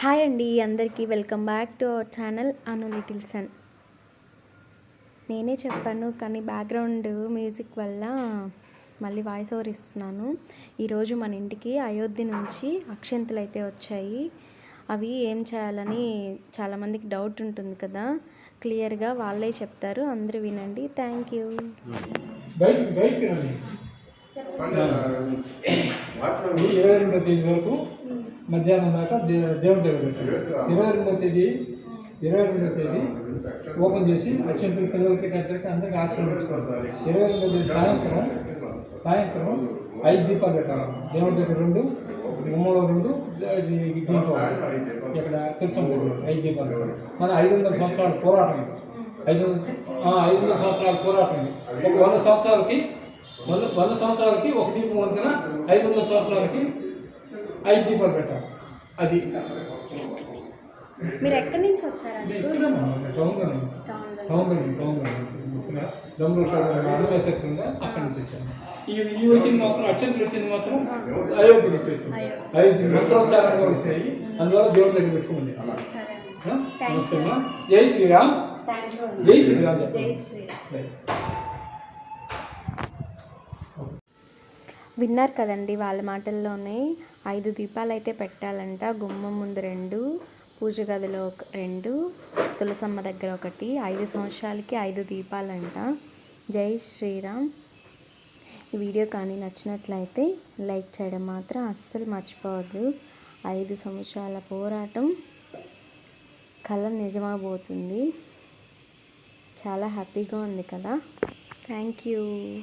Hi అండి అందరికీ welcome back to our channel Anu little son. నేనే చెప్పాను కానీ బ్యాక్గ్రౌండ్ మ్యూజిక్ వల్ల మళ్ళీ వాయిస్ ఓవర్ ఇస్తున్నాను. ఈరోజు మన ఇంటికి అయోధ్య నుంచి అక్షంతలు అయితే వచ్చాయి. అవి ఏం చేయాలని చాలామందికి డౌట్ ఉంటుంది కదా. క్లియర్గా వాళ్ళే చెప్తారు అందరూ వినండి. Thank you. వరకు మధ్యాహ్నం దాకా దే దేవుని దగ్గర పెట్టారు. ఇరవై రెండో తేదీ ఇరవై రెండో తేదీ ఓపెన్ చేసి అత్యంత పిల్లలకి పెద్దలకి అందరికీ ఆశీర్వదించుకోవాలి ఇరవై రెండో తేదీ సాయంత్రం సాయంత్రం ఐదు దీపాలు పెట్టాలి. దేవుడి దగ్గర రెండు గుమ్మలో రెండు దీపం. ఇక్కడ కిరసం ఐదు దీపాలు పెట్టాలి. మన ఐదు వందల సంవత్సరాల పోరాటం. ఐదు ఐదు వందల సంవత్సరాల పోరాటం. ఒక వంద సంవత్సరాలకి వంద వంద సంవత్సరాలకి ఒక దీపం వంతున ఐదు వందల సంవత్సరాలకి ఐదు దీపాలు పెట్టాలి అది. మీరు ఎక్కడి నుంచి వచ్చారండి టౌన్. టౌన్ దమ్ముడు అన్నమయ్య సెక్టర్ ఉందా అక్కడి నుంచి వచ్చాను. ఈ ఈ వచ్చింది మాత్రం అత్యంతలు వచ్చింది మాత్రం అయోధ్య నుంచి వచ్చింది. అయోధ్య. మంత్రోచ్చారణ కూడా వచ్చినాయి అందువల్ల దేవుడి దగ్గర ఆ? నమస్తే జై శ్రీరామ్. జై శ్రీరామ్. జై. శ్రీరామ్. విన్నారు కదండి వాళ్ళ మాటల్లోనే. ఐదు దీపాలు అయితే పెట్టాలంట. గుమ్మం ముందు రెండు పూజ గదిలో ఒక రెండు తులసమ్మ దగ్గర ఒకటి. ఐదు సంవత్సరాలకి ఐదు దీపాలంట. జై శ్రీరామ్. ఈ వీడియో కానీ నచ్చినట్లయితే లైక్ చేయడం మాత్రం అస్సలు మర్చిపోవద్దు. ఐదు సంవత్సరాల పోరాటం కళ నిజమవబోతుంది. చాలా హ్యాపీగా ఉంది కదా. Thank you.